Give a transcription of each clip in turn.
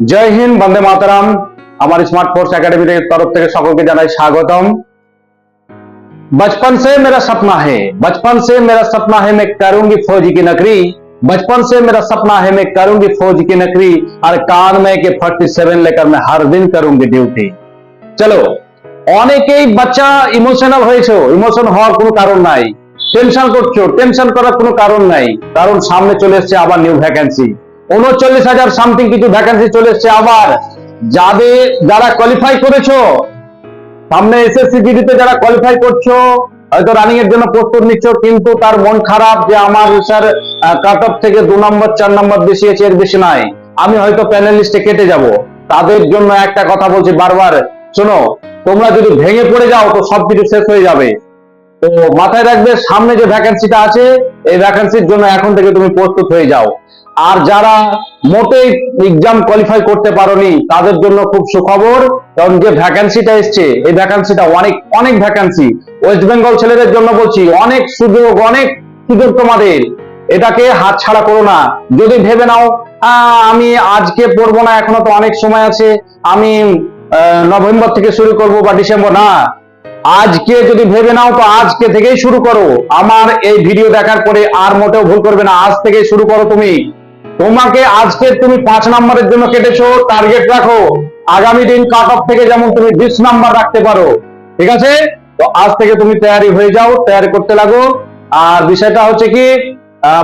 জয় হিন্দ বন্দে মাতারাম আমার smart force academy তরফ থেকে সকলকে জানাই স্বাগতম बचपन से मेरा सपना है बचपन से मेरा सपना है मैं करूंगी फौजी की नौकरी बचपन से मेरा सपना है मैं करूंगी फौज की नौकरी और कान में के 47 लेकर मैं हर दिन करूंगी ডিউটি চলো অনেকেই বাচ্চা ইমোশনাল হয়েছো ইমোশন হওয়ার কোনো কারণ নাই টেনশন করছো টেনশন করার কোনো কারণ নাই কারণ সামনে চলে এসছে আবার নিউ ভ্যাকেন্সি উনচল্লিশ হাজার সামথিং কিছু ভ্যাকেন্সি চলে এসছে। আবার যাদের যারা কোয়ালিফাই করেছ, সামনে এসএসসি জিডিতে যারা কোয়ালিফাই করছ, হয়তো রানিং এর জন্য প্রস্তুত নিচ্ছ, কিন্তু তার মন খারাপ যে আমার স্যার কাট অফ থেকে দু নম্বর চার নম্বর বেশি আছে এর বেশি নাই। আমি হয়তো প্যানেল লিস্টে কেটে যাব। তাদের জন্য একটা কথা বলছি বারবার। শোনো, তোমরা যদি ভেঙে পড়ে যাও, তো সবকিছু শেষ হয়ে যাবে। তো মাথায় রাখবে, সামনে যে ভ্যাকেন্সিটা আছে, এই ভ্যাকেন্সির জন্য এখন থেকে তুমি প্রস্তুত হয়ে যাও। আর যারা মোটেই এক্সাম কোয়ালিফাই করতে পারোনি, তাদের জন্য খুব সুখবর, কারণ যে ভ্যাকেন্সিটা এসছে, এই ভ্যাকেন্সিটা অনেক অনেক ভ্যাকেন্সি ওয়েস্ট বেঙ্গল ছেলেদের জন্য বলছি, অনেক সুযোগ অনেক সুযোগ তোমাদের। এটাকে হাতছাড়া করো না। যদি ভেবে নাও আমি আজকে পড়ব না, এখনও তো অনেক সময় আছে, আমি নভেম্বর থেকে শুরু করব বা ডিসেম্বর, না। আজকে যদি ভেবে নাও, তো আজকে থেকেই শুরু করো। আমার এই ভিডিও দেখার পরে আর মোটেও ভুল করবে না। আজ থেকেই শুরু করো তুমি। তোমাকে আজকে তুমি পাঁচ নাম্বারের জন্য কেটেছো টার্গেট রাখো। আগামী দিন কাট অফ থেকে যেমন তুমি বিশ নাম্বার রাখতে পারো। ঠিক আছে? তো আজ থেকে তুমি তৈরি হয়ে যাও তৈরি করতে লাগো। আর বিষয়টা হচ্ছে কি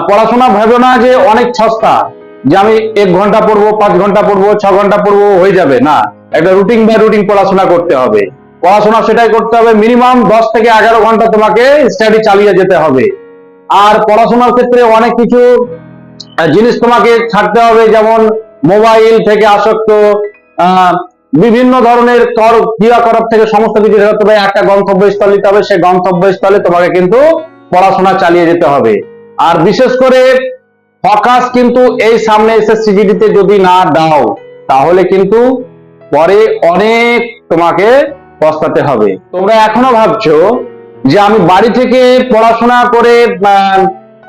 পড়াশোনা ভেবো না যে অনেক সস্তা। যে আমি এক ঘণ্টা পড়ব, পাঁচ ঘণ্টা পড়ব, ছ ঘণ্টা পড়ব, হয়ে যাবে। না, একটা রুটিন বাই রুটিন পড়াশোনা করতে হবে। পড়াশোনা সেটাই করতে হবে মিনিমাম দশ থেকে এগারো ঘণ্টা তোমাকে স্টাডি চালিয়ে যেতে হবে। আর পড়াশোনার ক্ষেত্রে অনেক কিছু জিনিস তোমাকে ছাড়তে হবে, যেমন মোবাইল থেকে আসক্ত বিভিন্ন ধরনের কর, ক্রিয়াকলাপ থেকে সমস্ত কিছু ছাড়তে হবে একটা গন্তব্যস্থল নিতে হবে সেই গন্তব্যস্থলে তোমাকে কিন্তু পড়াশোনা চালিয়ে যেতে হবে। আর বিশেষ করে ফোকাস কিন্তু এই সামনে এসে এসএসসিজিডিতে যদি না দাও, তাহলে কিন্তু পরে অনেক তোমাকে পস্তাতে হবে। তোমরা এখনও ভাবছ যে আমি বাড়ি থেকে পড়াশোনা করে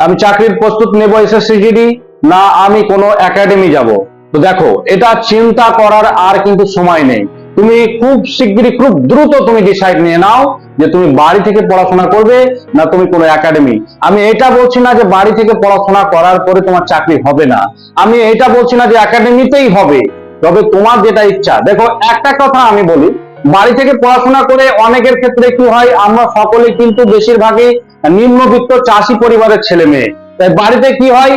আমি চাকরির প্রস্তুত নেব এসএসসিজিডি? না, আমি কোনো একাডেমি যাব। তো দেখো, এটা চিন্তা করার আর কিন্তু সময় নেই। তুমি খুব শিগগিরই, খুব দ্রুত তুমি ডিসাইড নিয়ে নাও যে তুমি বাড়ি থেকে পড়াশোনা করবে না তুমি কোনো একাডেমি। আমি এটা বলছি না যে বাড়ি থেকে পড়াশোনা করার পরে তোমার চাকরি হবে না। আমি এটা বলছি না যে একাডেমিতেই হবে। তবে তোমার যেটা ইচ্ছা। দেখো, একটা কথা আমি বলি বাড়ি থেকে পড়াশোনা করে অনেকের ক্ষেত্রে কি হয়, আমরা সকলে কিন্তু বেশিরভাগই নিম্নবিত্ত চাষি পরিবারের ছেলে মেয়ে। তাই বাড়িতে কি হয়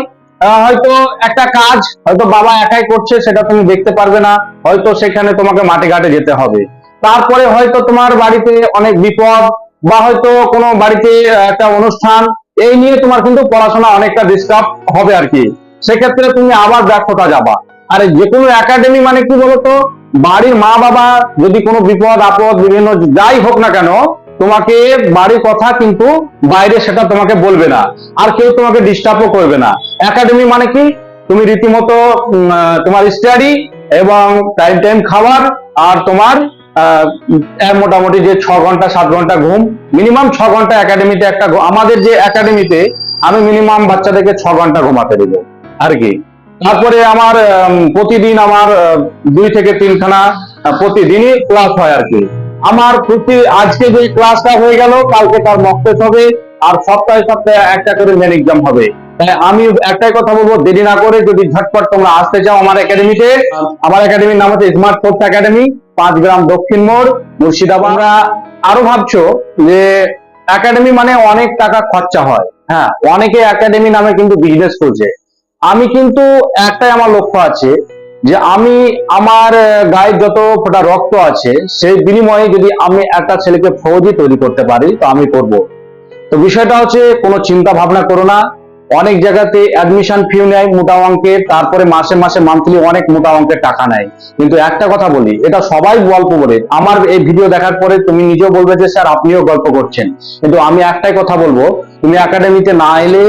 হয়তো একটা কাজ হয়তো বাবা একাই করছে, সেটা তুমি দেখতে পারবে না, হয়তো সেখানে তোমাকে মাঠে ঘাটে যেতে হবে। তারপরে হয়তো তোমার বাড়িতে অনেক বিপদ বা হয়তো কোনো বাড়িতে একটা অনুষ্ঠান, এই নিয়ে তোমার কিন্তু পড়াশোনা অনেকটা ডিস্টার্ব হবে আর কি। সেক্ষেত্রে তুমি আবার ব্যর্থতা যাবা। আর যে কোনো একাডেমি মানে কি বলতো বাড়ির মা বাবা যদি কোনো বিপদ, আপদ, বিভিন্ন যাই হোক না কেন, তোমাকে বাড়ির কথা কিন্তু বাইরে সেটা তোমাকে বলবে না। আর কেউ তোমাকে ডিস্টার্বও করবে না। একাডেমি মানে কি? তুমি রীতিমতো তোমার স্টাডি এবং টাইম টাইম খাবার আর তোমার মোটামুটি যে ছ ঘণ্টা, সাত ঘণ্টা ঘুম মিনিমাম ছ ঘণ্টা একাডেমিতে একটা আমাদের যে একাডেমিতে আমি মিনিমাম বাচ্চাদেরকে ছ ঘণ্টা ঘুমাতে দেবো। আর কি? তারপরে আমার প্রতিদিন আমার দুই থেকে তিনখানা প্রতিদিনই ক্লাস হয় আর কি। আমার প্রতি আজকে যে ক্লাসটা হয়ে গেল কালকে তার মক্তেস হবে আর সপ্তাহে সপ্তাহে একটা করে মেন এক্সাম হবে। তাই আমি একটাই কথা বলব দেরি না করে যদি ঝটপট তোমরা আসতে চাও আমার একাডেমিতে আমার একাডেমির নাম হচ্ছে স্মার্ট ফোর্স একাডেমি পাঁচ গ্রাম দক্ষিণ মোড় মুর্শিদাবাদ। আমরা আরও ভাবছ যে একাডেমি মানে অনেক টাকা খরচা হয়। হ্যাঁ অনেকে একাডেমি নামে কিন্তু বিজনেস করছে আমি কিন্তু একটাই আমার লক্ষ্য আছে যে আমি আমার আহ, গায়ে যত ফোটা রক্ত আছে সেই বিনিময়ে যদি আমি একটা ছেলেকে ফৌজি তৈরি করতে পারি তো আমি করব। তো বিষয়টা হচ্ছে কোনো চিন্তা ভাবনা করো না। অনেক জায়গাতে অ্যাডমিশন ফি নেয় মোটা অঙ্কের তারপরে মাসে মাসে মান্থলি অনেক মোটা অঙ্কের টাকা নেয়। কিন্তু একটা কথা বলি এটা সবাই গল্প বলে। আমার এই ভিডিও দেখার পরে তুমি নিজেও বলবে যে স্যার আপনিও গল্প করছেন। কিন্তু আমি একটাই কথা বলব তুমি একাডেমিতে না এলে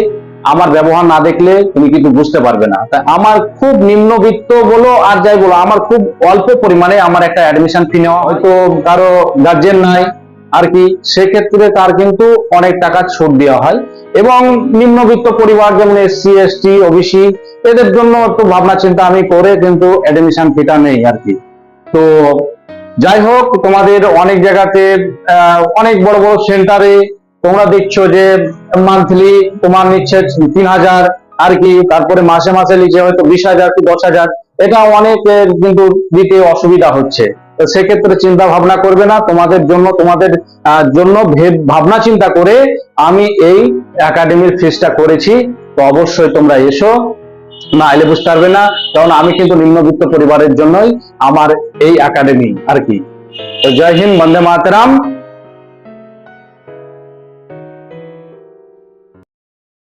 আমার ব্যবহার না দেখলে তুমি কিন্তু বুঝতে পারবে না। তাই আমার খুব নিম্নবিত্ত বলো আর যাই বলো, আমার খুব অল্প পরিমাণে আমার একটা অ্যাডমিশন ফি নেওয়া হয়তো কারও গার্জেন নাই আর কি, সেক্ষেত্রে তার কিন্তু অনেক টাকা ছাড় দেওয়া হয়। এবং নিম্নবিত্ত পরিবার যেমন এসসি এসটি ওবিসি এদের জন্য একটু ভাবনা চিন্তা আমি করে কিন্তু অ্যাডমিশন ফিটা নেই আর কি। তো যাই হোক, তোমাদের অনেক জায়গাতে অনেক বড় বড় সেন্টারে তোমরা দেখছ যে মান্থলি তোমার নিচ্ছে তিন হাজার আর কি, তারপরে মাসে মাসে নিচ্ছে হয়তো বিশ হাজার কি দশ হাজার। এটা অনেকের কিন্তু দিতে অসুবিধা হচ্ছে। সেক্ষেত্রে চিন্তা ভাবনা করবে না, তোমাদের জন্য তোমাদের জন্য ভাবনা চিন্তা করে আমি এই একাডেমির ফিসটা করেছি। তো অবশ্যই তোমরা এসো, না এলে বুঝতে পারবে না, কারণ আমি কিন্তু নিম্নবিত্ত পরিবারের জন্যই আমার এই একাডেমি আর কি। জয় হিন্দ, বন্দে মাতরম।